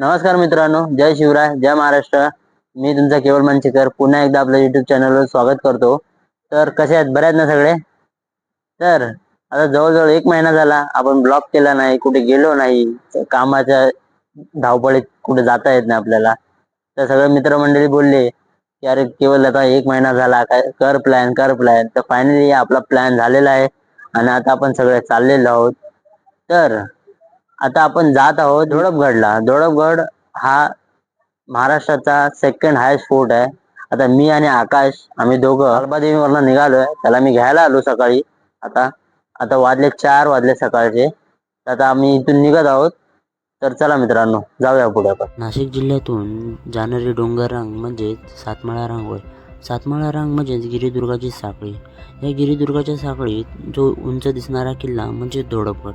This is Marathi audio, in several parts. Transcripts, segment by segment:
नमस्कार मित्रांनो जय शिवराय जय महाराष्ट्र. मी तुमचा केवळ मानशेकर. पुन्हा एकदा आपल्या युट्यूब चॅनलवर स्वागत करतो. तर कसे आहेत? बरे आहेत ना सगळे? तर आता जवळजवळ एक महिना झाला. आपण ब्लॉक केला नाही कुठे गेलो नाही. कामाच्या धावपळीत कुठे जाता येत नाही आपल्याला. तर सगळे मित्रमंडळी बोलले की अरे केवळ आता एक महिना झाला. काय कर प्लॅन कर प्लॅन तर फायनली आपला प्लॅन झालेला आहे. आणि आता आपण सगळे चाललेलो आहोत. तर आता आपण जात आहोत धोडपगडला. धोडपगड हा महाराष्ट्राचा सेकंड हायस्ट फोर्ट आहे. आता मी आणि आकाश आम्ही दोघं अल्बादेवीवरनं निघालोय. त्याला मी घ्यायला आलो सकाळी. आता आता वाजले चार वाजले सकाळचे. आता आम्ही इथून निघत आहोत. तर चला मित्रांनो जाऊया पुढे आपण. नाशिक जिल्ह्यातून जाणारी डोंगर रांग म्हणजेच सातमाळा रांग होय. सातमाळा रांग म्हणजेच गिरिदुर्गाची साखळी. या गिरिदुर्गाच्या साखळीत जो उंच दिसणारा किल्ला म्हणजे धोडपगड.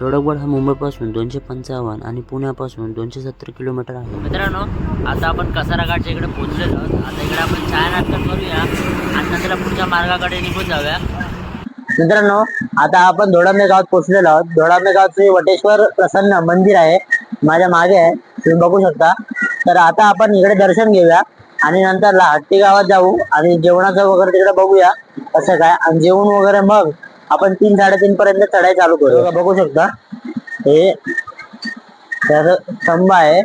दोडपगड हा मुंबईपासून दोनशे पंचावन्न आणि पुण्यापासून दोनशे सत्तर किलोमीटर आहे. मित्रांनो आता आपण कसारा घाटच्या इकडे पोहोचलेलो आहोत. आता इकडे आपण चाय नाश्ता करूया आणि नंतर पुढच्या मार्गाकडे निघून जाऊया. मित्रांनो आता आपण धोडामे गावात पोहोचलेलो आहोत. धोडामे गावचे वटेश्वर प्रसन्न मंदिर आहे. माझ्या मागे आहे. तुम्ही बघू शकता. तर आता आपण इकडे दर्शन घेऊया आणि नंतर ला- हट्टी गावात जाऊ आणि जेवणाचं वगैरे तिकडे बघूया. कसं काय? आणि जेवण वगैरे मग आपण तीन साडेतीन पर्यंत चढाई चालू करू. बघा, बघू शकता. हे त्याचं स्तंभ आहे.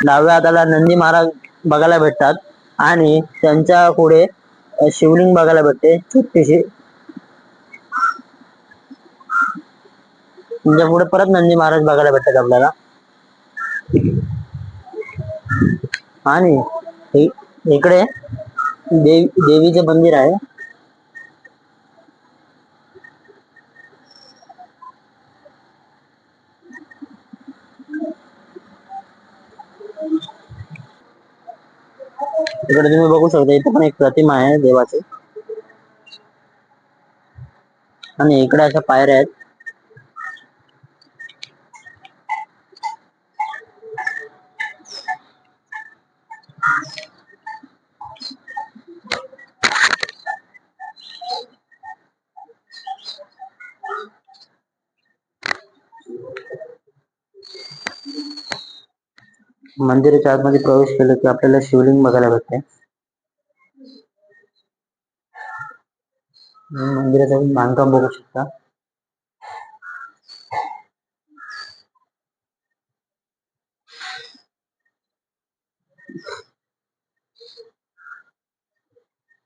डाव्या हाताला नंदी महाराज बघायला भेटतात. आणि त्यांच्या पुढे शिवलिंग बघायला भेटते. छोटीशी. त्यांच्या पुढे परत नंदी महाराज बघायला भेटतात आपल्याला. आणि इकडे देवी देवीचे मंदिर आहे. इकडे तुम्ही बघू शकता इथे पण एक प्रतिमा आहे देवाची. आणि इकडे अशा पायऱ्या आहेत. मंदिराच्या आतमध्ये प्रवेश केला की आपल्याला शिवलिंग बघायला भेटते. मंदिराचं बांधकाम बघू शकता.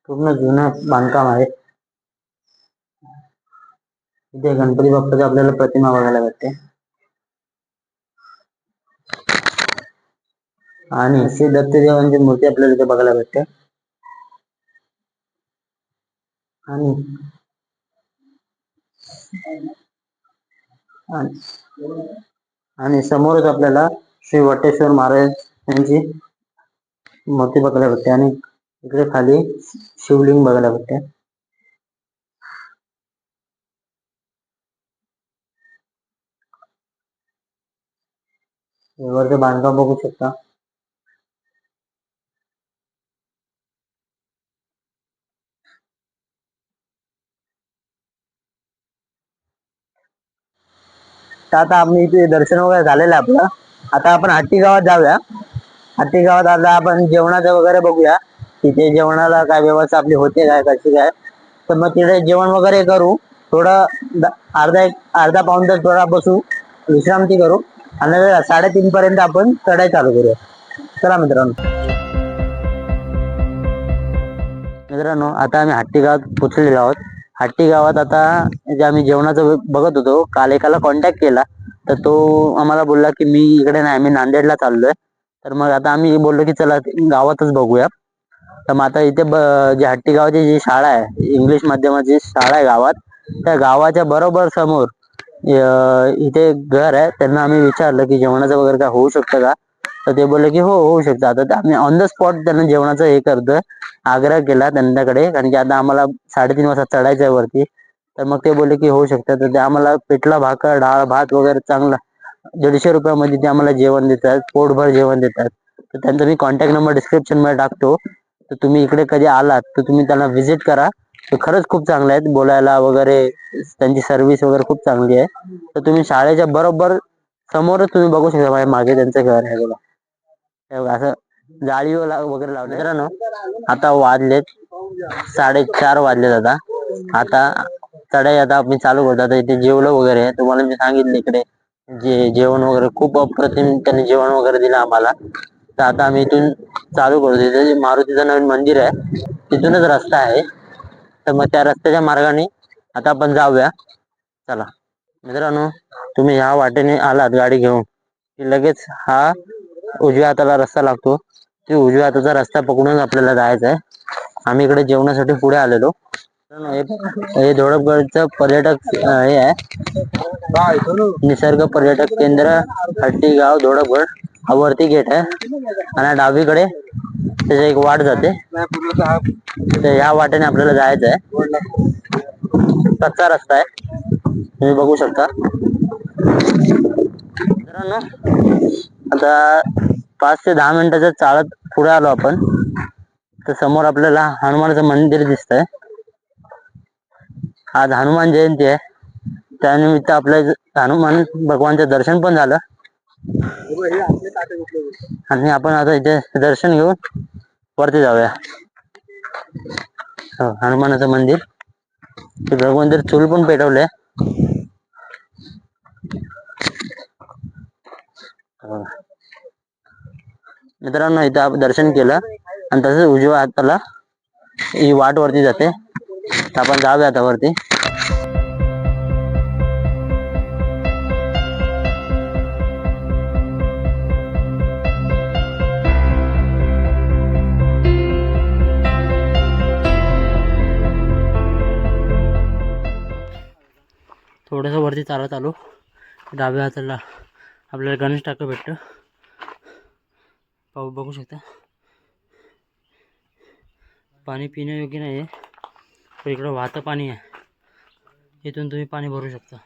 पूर्ण जुनं बांधकाम आहे. इथे गणपती बाप्पाची आपल्याला प्रतिमा बघायला भेटते. आणि श्री दत्तदेवांची मूर्ती आपल्याला इथे बघायला भेटते. आणि आणि- समोरच आपल्याला श्री वटेश्वर महाराज यांची मूर्ती बघायला भेटते आणि इकडे खाली शिवलिंग बघायला भेटते. वरचं बांधकाम बघू शकता. तर आता आम्ही इथे दर्शन वगैरे झालेलं आहे आपलं. आता आपण हट्टी गावात जाऊया. हट्टी गावात आता आपण जेवणाचं वगैरे बघूया. तिथे जेवणाला काय व्यवस्था आपली होते काय कशी काय. तर मग तिथे जेवण वगैरे करू. थोडं अर्धा एक अर्धा पाऊन तास थोडा बसू. विश्रांती करू. आणि साडेतीन पर्यंत आपण चढाई चालू करूया. चला मित्रांनो. मित्रांनो आता आम्ही हट्टी गावात पोचलेलो आहोत. हट्टी गावात आता जे आम्ही जेवणाचं बघत होतो काल एकाला कॉन्टॅक्ट केला. तर तो आम्हाला बोलला की मी इकडे नाही आम्ही नांदेडला चाललोय. तर मग आता आम्ही बोललो की चला गावातच बघूया. तर मग आता इथे जे हट्टी गावाची जी शाळा आहे इंग्लिश माध्यमाची शाळा आहे गावात त्या गावाच्या बरोबर समोर इथे घर आहे. त्यांना आम्ही विचारलं की जेवणाचं वगैरे काय होऊ शकतं का? तर ते बोलले की हो होऊ शकतं. आता ते आम्ही ऑन द स्पॉट त्यांना जेवणाचं हे करतो आग्रह केला त्यांच्याकडे. कारण की आता आम्हाला साडेतीन वाजता चढायचं आहे वरती. तर मग ते बोलले की होऊ शकतं. तर ते आम्हाला पिठला भाकर डाळ भात वगैरे चांगला दीडशे रुपयामध्ये ते आम्हाला जेवण देतात. पोटभर जेवण देतात. तर त्यांचा मी कॉन्टॅक्ट नंबर डिस्क्रिप्शनमध्ये टाकतो. तर तुम्ही इकडे कधी आलात तर तुम्ही त्यांना व्हिजिट करा. ते खरंच खूप चांगले आहेत बोलायला वगैरे त्यांची सर्व्हिस वगैरे खूप चांगली आहे. तर तुम्ही शाळेच्या बरोबर समोरच तुम्ही बघू शकता. माझ्या मागे त्यांचं घर आहे बघा. हे बघा असं जाळी ला- वगैरे लावले मित्रांनो आता वाजलेत साडेचार वाजलेत आता. आता चढाई आता आपण चालू करतो. आता इथे जेवलं वगैरे आहे. तुम्हाला मी सांगितलं इकडे जे जेवण वगैरे खूप अप्रतिम त्यांनी जेवण वगैरे दिलं आम्हाला. तर आता आम्ही इथून चालू करतो. इथे जे मारुतीचं नवीन मंदिर आहे तिथूनच रस्ता आहे. तर मग त्या रस्त्याच्या मार्गाने आता आपण जाऊया. चला. मित्रांनो तुम्ही ह्या वाटेने आलात गाडी घेऊन. की लगेच हा उजव्या हाताला रस्ता लागतो. ते उजव्या हाताचा रस्ता पकडून आपल्याला जायचा आहे. आम्ही इकडे जेवणासाठी पुढे आलेलो. हे- हे धोडपगडचं पर्यटक हे आहे. निसर्ग पर्यटक केंद्र हट्टी गाव धोडपगड. हा वरती गेट आहे. आणि डावीकडे त्याची एक वाट जाते. तर ह्या वाटेने आपल्याला जायचं आहे. कच्चा रस्ता आहे. तुम्ही बघू शकता. मित्रांनो आता पाच ते दहा मिनिटाच्या चालत पुढे आलो आपण. तर समोर आपल्याला हनुमानाचं मंदिर दिसतंय. आज हनुमान जयंती आहे. त्यानिमित्त आपल्या हनुमान भगवानचं दर्शन पण झालं. आणि आपण आता इथे दर्शन घेऊन वरती जाऊया. हो, हनुमानाचं मंदिर. ते चूल पण पेटवलंय. मित्रांनो इथं आपण दर्शन केलं आणि तसंच उजव्या हाताला ही वाट वरती जाते. आपण जाऊया आता वरती. थोडंसं वरती चालत आलो. डाव्या हाताला आपल्याला गणेश टाकं भेटतं. पाहू बघू शकता. पाणी पिण्यायोग्य नाही आहे पण इकडं वाहतं पाणी आहे. इथून तुम्ही पाणी भरू शकता.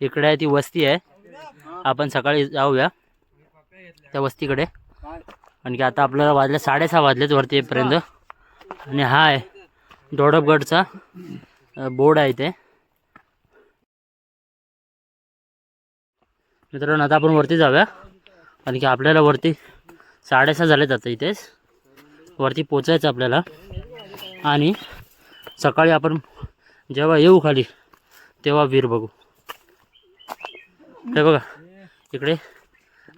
इकडे आहे ती वस्ती आहे. आपण सकाळी जाऊया त्या वस्तीकडे. आणखी आता आपल्याला वाजले साडेसहा वाजलेच वरती येईपर्यंत आणि हा आहे दोडपगडचा बोर्ड आहे इथे. मित्रांनो आता आपण वरती जाऊया. कारण की आपल्याला वरती साडेसहा झालेत आता इथेच. वरती पोचायचं आपल्याला. आणि सकाळी आपण जेव्हा येऊ खाली तेव्हा वीर बघू. हे बघा इकडे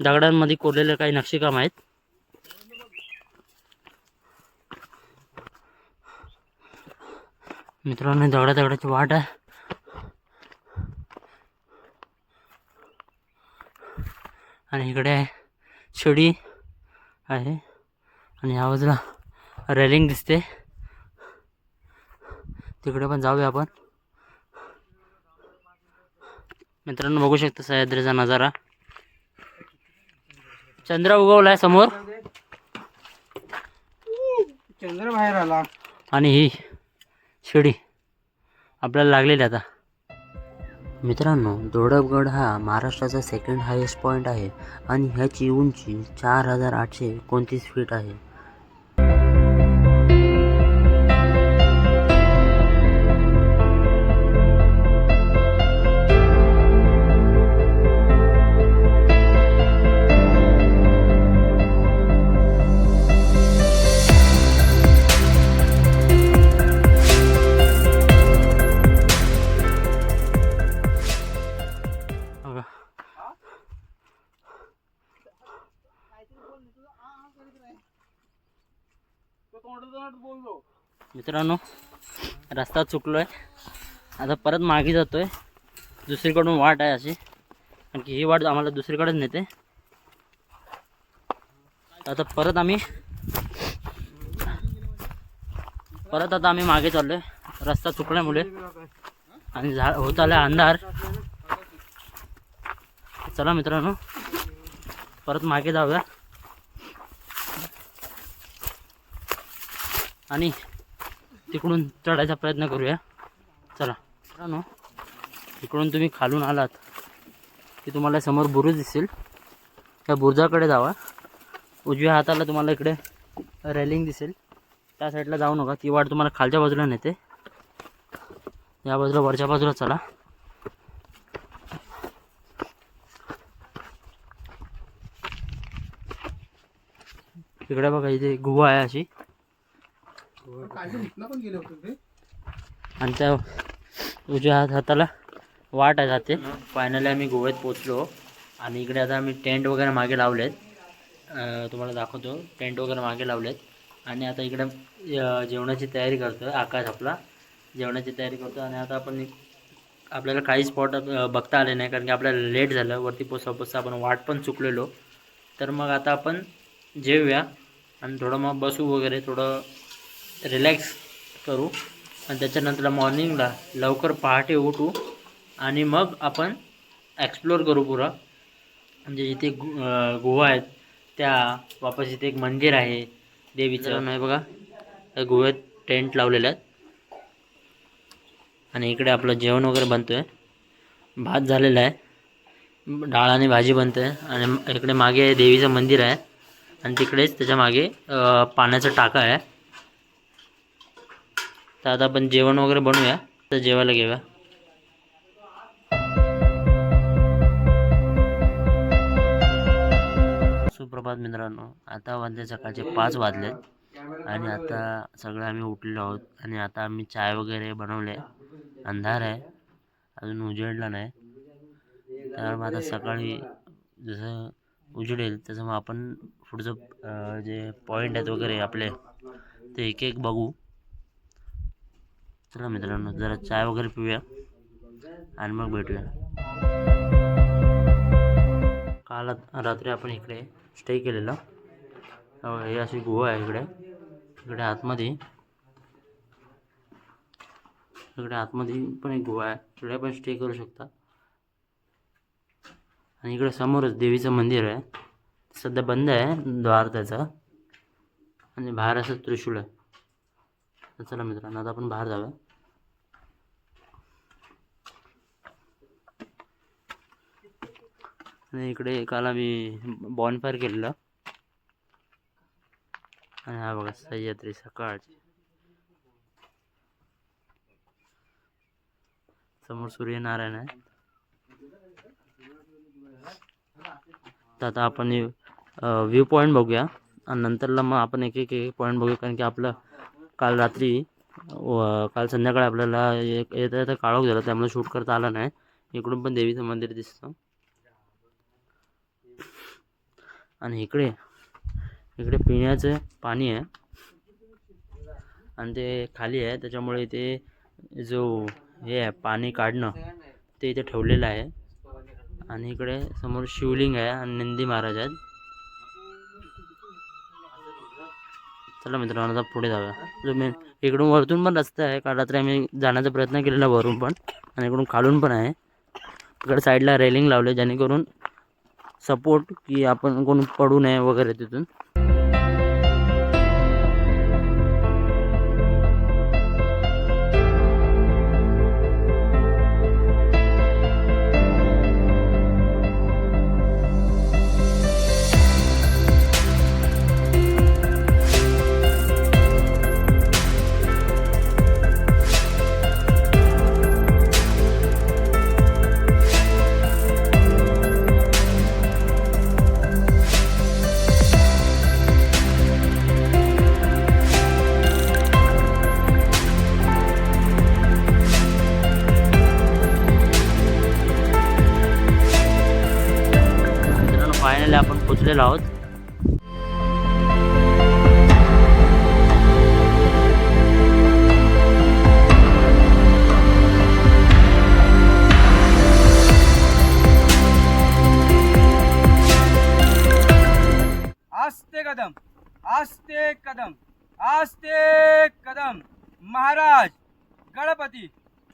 दगडांमध्ये कोरलेले काही नक्षीकाम आहेत. मित्रांनो दगडा दगडाची वाट आहे. आणि इकडे आहे शिडी आहे आणि ह्या बाजूला रेलिंग दिसते. तिकडे पण जाऊया आपण. मित्रांनो बघू शकता सह्याद्रीचा नजारा. चंद्र उगवलाय समोर. चंद्र बाहेर आला. आणि ही शिडी आपल्याला लागलेली आता. मित्रांनो दोडपगड हा महाराष्ट्राचा सेकंड हायेस्ट पॉईंट आहे आणि ह्याची उंची चार हजार आठशे एकोणतीस फीट आहे. मित्रांनो रस्ता चुकलोय. आता परत मागे जातोय. दुसरीकडून वाट आहे अशी. कारण की ही वाट आम्हाला दुसरीकडेच नेते. आता परत आम्ही परत आता आम्ही मागे चाललोय. रस्ता चुकल्यामुळे. आणि झा होत आला अंधार. चला मित्रांनो परत मागे जाऊया. आणि तिकडून चढायचा प्रयत्न करूया. चला. मित्रांनो तिकडून तुम्ही खालून आलात की तुम्हाला समोर बुरुज दिसेल. त्या बुरुजाकडे जावा. उजव्या हाताला तुम्हाला इकडे रेलिंग दिसेल. त्या साईडला जाऊ नका. ती वाट तुम्हाला खालच्या बाजूला नेते. या बाजूला वरच्या बाजूला चला. इकडे बघा इथे गुहा आहे अशी. आणि त्या उजव्या हात हाताला वाट आहे जाते. फायनली आम्ही गोव्यात पोचलो आणि इकडे आता आम्ही टेंट वगैरे मागे लावलेत. तुम्हाला दाखवतो. टेंट वगैरे मागे लावलेत. आणि आता इकडे जेवणाची तयारी करतो आकाश आपला. जेवणाची तयारी करतो आणि आता आपण आपल्याला काही स्पॉट बघता आले नाही. कारण की आपल्याला लेट झालं. वरती पोचता पोचता आपण वाट पण चुकलेलो. तर मग आता आपण जेवूया. आणि थोडं मग बसू वगैरे. थोडं रिलॅक्स करू. आणि त्याच्यानंतर मॉर्निंगला लवकर पहाटे उठू. आणि मग आपण एक्सप्लोअर करू पुरा. म्हणजे इथे गु गुहा आहेत त्या वापस इथे एक मंदिर आहे देवीचं. नाही बघा. त्या गुहेत टेंट लावलेले आहेत. आणि इकडे आपलं जेवण वगैरे बनतो आहे भात झालेला आहे. डाळ आणि भाजी बनते. आणि इकडे मागे देवीचं मंदिर आहे. आणि तिकडेच त्याच्यामागे पाण्याचा टाका आहे. तर आता आपण जेवण वगैरे बनवूया. तर जेवायला घेऊया. सुप्रभात मित्रांनो आता वाजले सकाळचे पाच वाजलेत. आणि आता सगळे आम्ही उठलेलो आहोत. आणि आता आम्ही चाय वगैरे बनवले. अंधार आहे. अजून उजेडला नाही. तर मग आता सकाळी जसं उजेडेल तसं मग आपण पुढचं जे पॉईंट आहेत वगैरे आपले ते एक एक बघू. चला मित्रांनो जरा चाय वगैरे पिऊया आणि मग भेटूया. काल रात्री आपण इकडे स्टे केलेला. हे अशी गुहा आहे इकडे. इकडे आतमध्ये. इकडे आतमध्ये पण एक गुहा आहे. इकडे पण स्टे करू शकता. आणि इकडे समोरच देवीचं मंदिर आहे. सध्या बंद आहे द्वार त्याचा आणि बाहेर असं त्रिशूळ आहे. तर चला मित्रांनो आता आपण बाहेर जाऊया. आणि इकडे काल आम्ही बॉनफायर केलेलं. आणि हा बघा सह्याद्री सकाळची समोर सूर्यनारायण आहे. तर आता आपण व्ह्यू पॉईंट बघूया. आणि नंतरला मग आपण एक एक एक पॉईंट बघूया कारण की आपलं काल रात्री व काल संध्याकाळी आपल्याला एक येता येता काळोख झाला त्यामुळे शूट करता आलं नाही. इकडून पण देवीचं मंदिर दिसतं. आणि इकडे इकडे पिण्याचं पाणी आहे. आणि ते खाली आहे त्याच्यामुळे इथे जो हे आहे पाणी काढणं ते इथे ठेवलेलं आहे. आणि इकडे समोर शिवलिंग आहे आणि नंदी महाराज आहेत. चला मित्रांनो आता पुढे जाऊया. म्हणजे मेन इकडून वरतून पण रस्ता आहे. काल रात्री आम्ही जाण्याचा प्रयत्न केलेला वरून पण. आणि इकडून खालून पण आहे. इकडे साईडला रेलिंग लावले जेणेकरून सपोर्ट की आपण कोण पडू नये वगैरे तिथून.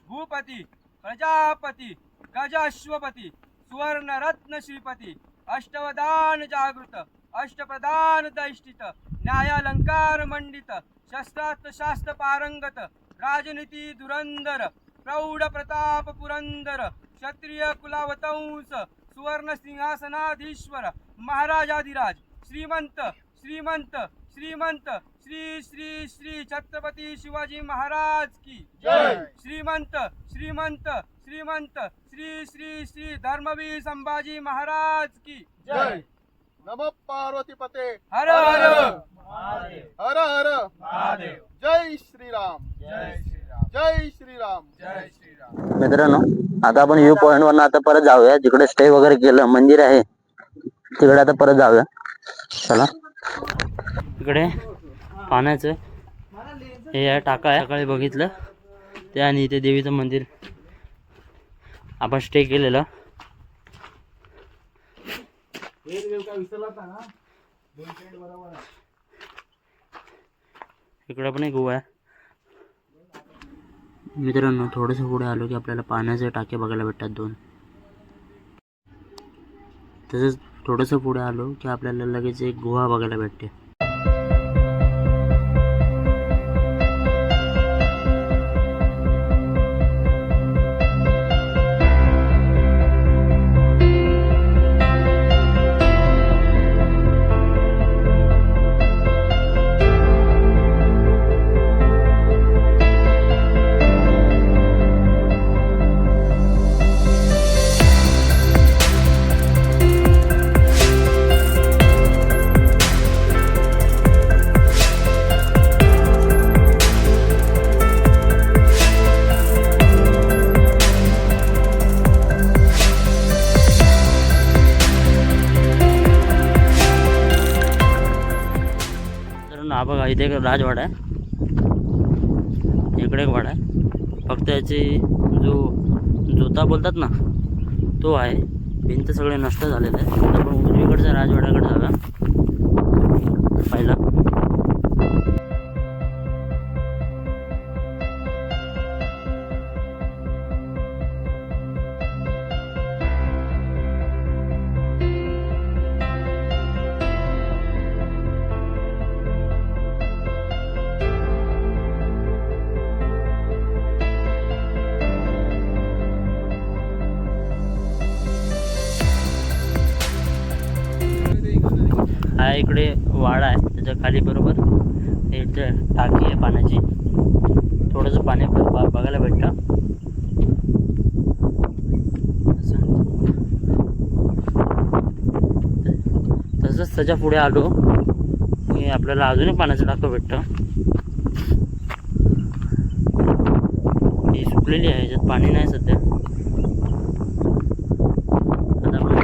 भूपती प्रजापती गजाश्वपती सुवर्णरत्न श्रीपती अष्टवदान जागृत अष्टप्रदान दैष्टित न्यायालंकार मंडित शस्त्रास्त्र शास्त्र पारंगत राजनीती धुरंधर प्रौढ प्रताप पुरंदर क्षत्रिय कुलावतंस सुवर्ण सिंहासनाधीश्वर महाराजाधिराज श्रीमंत श्रीमंत श्रीमंत श्री श्री श्री छत्रपती शिवाजी महाराज की जय! श्रीमंत श्रीमंत श्रीमंत श्री श्री श्री धर्मवीर संभाजी महाराज की जय! नम पार्वती पते हर! हर हर! हर जय श्रीराम। जय श्रीराम। जय श्रीराम। जय श्रीराम। मित्रांनो आता आपण व्ह्यू पॉइंट वर आता परत जाऊया. जिकडे स्टे वगैरे केलं मंदिर आहे तिकडे आता परत जाऊया. चला. इकडे पाण्याचं. हे आहे टाका आहे. सकाळी बघितलं. ते आणि इथे देवीचं मंदिर. आपण स्टे केलेलं. इकडं पण एक गुहा आहे. मित्रांनो थोडंसं पुढे आलो की आपल्याला पाण्याचे टाके बघायला भेटतात दोन. तसंच थोडंसं पुढे आलो की आपल्याला लगेच एक गुहा बघायला भेटते. इथे एक राजवाडा आहे. इकडे एक वाडा आहे. फक्त याची जो जोता बोलतात ना तो आहे. भिंत सगळे नष्ट झालेले आहे पण आपण उजवीकडच्या राजवाड्याकडे जाऊया. पहिला. खाली बरोबर. हे इथे टाकी आहे पाण्याची. थोडंसं पाणी बघायला भेटतं. तसंच त्याच्या पुढे आलो. की आपल्याला अजूनही पाण्याचं टाकं भेटतं. ही सुकलेली आहे याच्यात पाणी नाही सध्या आता आपण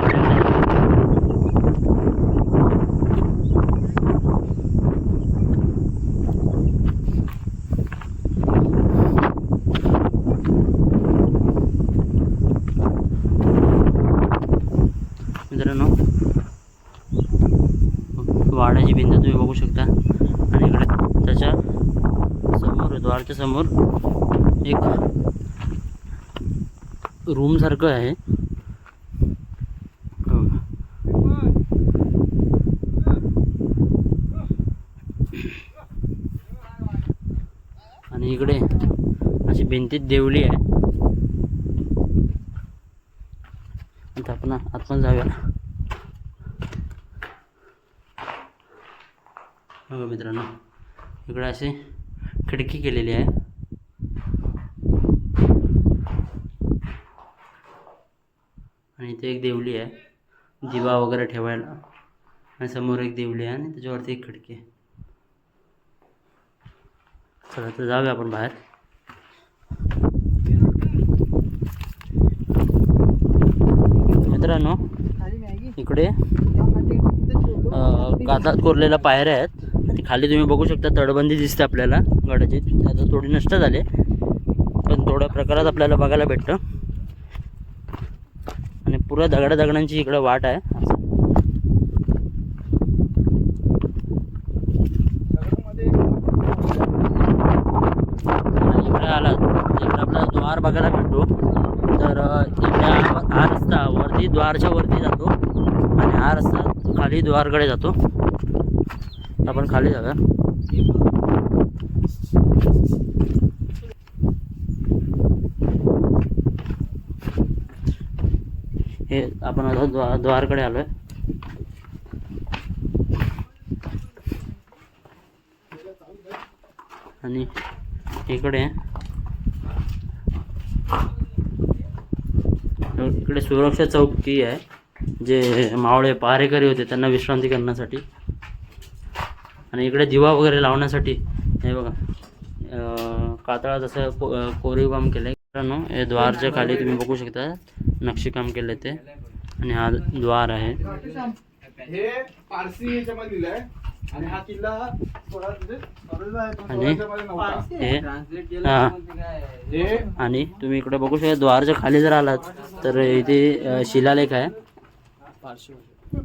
मित्रांनो वाड्याची भिंत तुम्ही बघू शकता आणि इकडे त्याच्यासमोर द्वारच्या समोर एक रूम सारखं आहे. आणि इकडे अशी भिंतीत देवली आहे. आता आपण आतमध्ये जाऊया. मित्रांनो इकडे अशी खिडकी केलेली आहे आणि इथे एक देवली आहे. दिवा वगैरे ठेवायला. आणि समोर एक देवली आहे आणि त्याच्यावरती एक खिडकी आहे. चला तर जाऊया आपण बाहेर. मित्रांनो इकडे अ, कोरलेल्या पायऱ्या आहेत. आणि खाली तुम्ही बघू शकता तडबंदी दिसते आपल्याला गडाची. आता थोडी नष्ट झाले पण थोड्या प्रकारात आपल्याला बघायला भेटतं. आणि पुऱ्या दगडा दगडांची इकडं वाट आहे. इकडे आला इकडे आपला द्वार बघायला भेटतो. तर इकडे हा रस्ता वरती द्वारच्या वरती जातो. आणि हा रस्ता खाली द्वारकडे जातो. आपण खाली जाऊया. हे आपण आता द्वा द्वारकडे आलोय. आणि इकडे इकडे सुरक्षा चौकी आहे जे मावळे पहारेकरी होते त्यांना विश्रांती करण्यासाठी. आणि इकडे दिवा वगैरे लावण्यासाठी हे बघा कातळा कातळात असं को कोरीव काम केलं आहे मित्रांनो हे द्वारच्या खाली तुम्ही बघू शकता नक्षीकाम केलं ते. आणि हा द्वार आहे. हे पारसी याच्यामध्ये लिहिलंय. आणि हा किल्ला थोडा म्हणजे आहे, आणि. हे आणि तुम्ही इकडे बघू शकता द्वारच्या खाली जर आलात तर इथे शिलालेख आहे.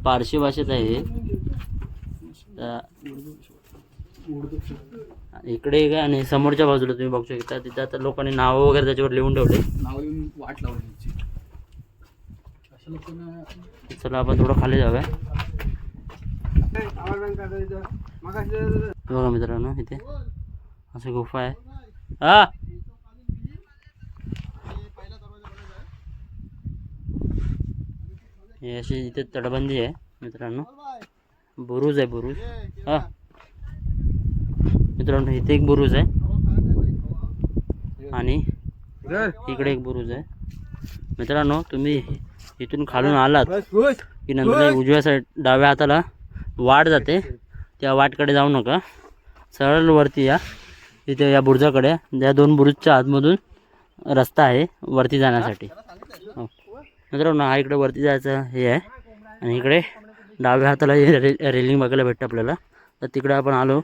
पारशी भाषेत आहे हे. इकडे आहे आणि समोरच्या बाजूला तुम्ही बघू शकता. तिथे आता लोकांनी नावं वगैरे त्याच्यावर लिहून ठेवले. नाव वाट लावली त्यांची. अशा लोकांना चला आपण थोडं खाली जाऊया. बघा मित्रांनो इथे असं गुफा आहे. हा! हे अशी इथे तटबंदी आहे मित्रांनो. बुरुज आहे बुरुज. हा मित्रांनो इथे एक बुरुज आहे. आणि इकडे एक बुरुज आहे. मित्रांनो तुम्ही इथून खालून आलात की नंतर उजव्या साईड डाव्या हाताला वाट जाते. त्या वाटकडे जाऊ नका. सरळ वरती या. इथे या बुरुजाकडे. या दोन बुरुजच्या आतमधून रस्ता आहे वरती जाण्यासाठी. हो. मित्रांनो हा इकडे वरती जायचं हे आहे. आणि इकडे डाव्या हाताला हे रे रेलिंग बघायला भेटतं आपल्याला. तर तिकडे आपण आलो.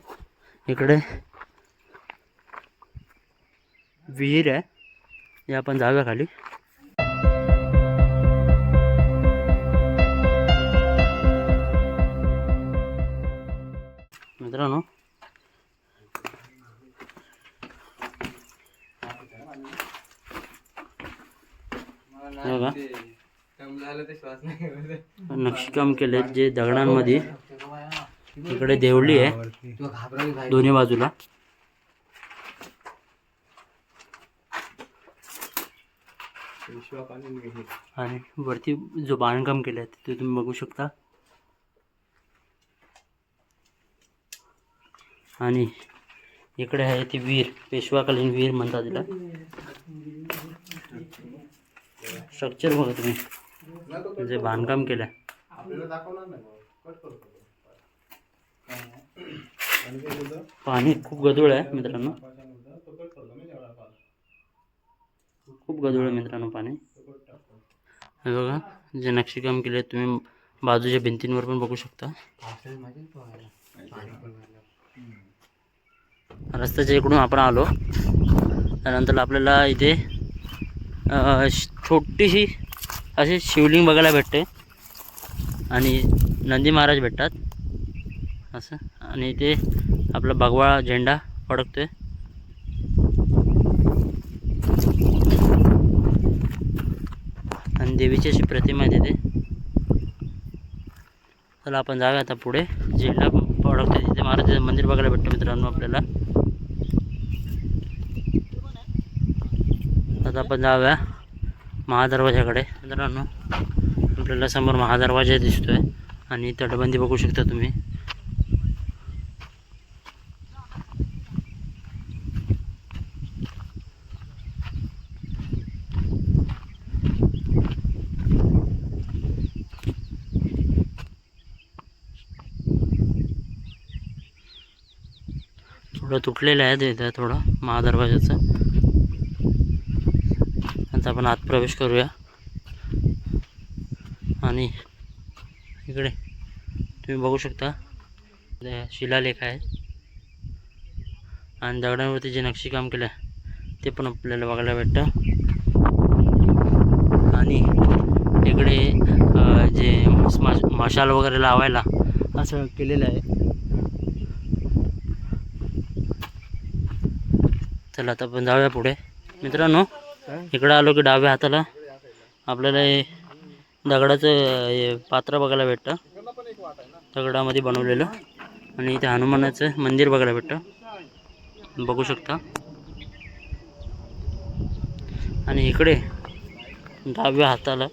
इकडे. विहीर आहे. हे आपण जाऊया खाली. मित्रांनो. नक्षीकाम केले जे दगडांमध्ये. इकडे देवळी आहे. दोन्ही बाजूला. आणि वरती जो बांधकाम केलं आहे ते तुम्ही बघू शकता. आणि इकडे आहे ते वीर पेशवाकालीन विहीर म्हणतात तिला. स्ट्रक्चर बघा तुम्ही. जे बांधकाम केलं आहे आपल्याला दाखवणार नाही मग. कट करतो पाणी खूप गदूळ आहे मित्रांनो. खूप गदूळ आहे मित्रांनो पाणी. हे बघा जे नक्षीकाम केले तुम्ही बाजूच्या भिंतींवर पण बघू शकता. रस्त्याच्या इकडून आपण आलो. त्यानंतर आपल्याला इथे छोटीशी अशी शिवलिंग बघायला भेटते. आणि नंदी महाराज भेटतात. असं. आणि इथे आपला भगवा झेंडा फडकतोय. आणि देवीची अशी प्रतिमा आहे तिथे. चला आपण जाऊया आता पुढे. झेंडा फडकतोय तिथे. महाराजाचं मंदिर बघायला भेटतं मित्रांनो आपल्याला. आता आपण जाऊया महादरवाजाकडे. मित्रांनो आपल्याला समोर महादरवाजा दिसतोय. आणि तटबंदी बघू शकता तुम्ही थोडं तुटलेलं आहे ते इथं थोडं महादरवाजाचं आता आपण आत प्रवेश करूया. आणि इकडे तुम्ही बघू शकता शिलालेख आहे. आणि दगडांवरती जे नक्षीकाम केलं आहे ते पण आपल्याला बघायला भेटतं. आणि इकडे जे स्मा- मशाल वगैरे लावायला असं केलेलं आहे. चला आता आपण जाऊया पुढे. मित्रांनो इकडं आलो की डाव्या हाताला. आपल्याला हे दगडाचं हे पात्र बघायला भेटतं. दगडामध्ये बनवलेलं. आणि इथे हनुमानाचं मंदिर बघायला भेटतं. बघू शकता. आणि इकडे डाव्या हाताला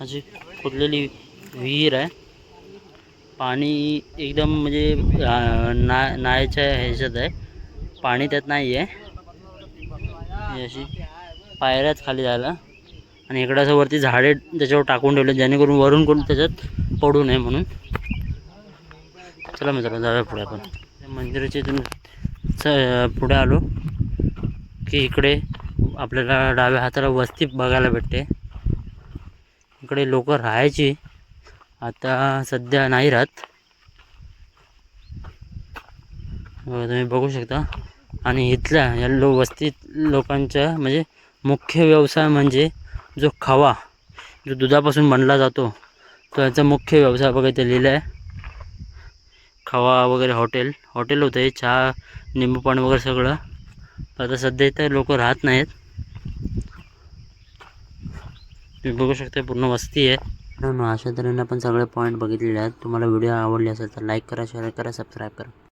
अशी खोदलेली विहीर आहे. पाणी एकदम म्हणजे ना नायच्या ह्याच्यात आहे. पाणी त्यात नाही आहे. अशी पायऱ्याच खाली जायला. आणि इकडं असं वरती झाडे त्याच्यावर टाकून ठेवले जेणेकरून वरून कोण त्याच्यात पडू नये म्हणून. चला मित्रांनो जाऊया पुढे आपण. त्या मंदिराच्या इथून पुढे आलो की इकडे आपल्याला डाव्या हाताला वस्ती बघायला भेटते. इकडे लोक राहायची. आता सध्या नाही राहत. हो, तुम्ही बघू शकता. आणि इथल्या या लो वस्तीत लोकांच्या म्हणजे मुख्य व्यवसाय म्हणजे जो खवा जो दुधापासून बनला जातो तो याचा मुख्य व्यवसाय बघा इथे लिहिलं आहे खवा वगैरे हॉटेल हॉटेल होतं हे चहा निंबू पाणी वगैरे सगळं. आता सध्या इथं लोक राहत नाहीत. तुम्ही बघू शकता पूर्ण वस्ती आहे. मित्रांनो अशा तऱ्हेने आपण सगळे पॉईंट बघितलेले आहेत. तुम्हाला व्हिडिओ आवडले असेल तर लाईक करा शेअर करा सबस्क्राईब करा.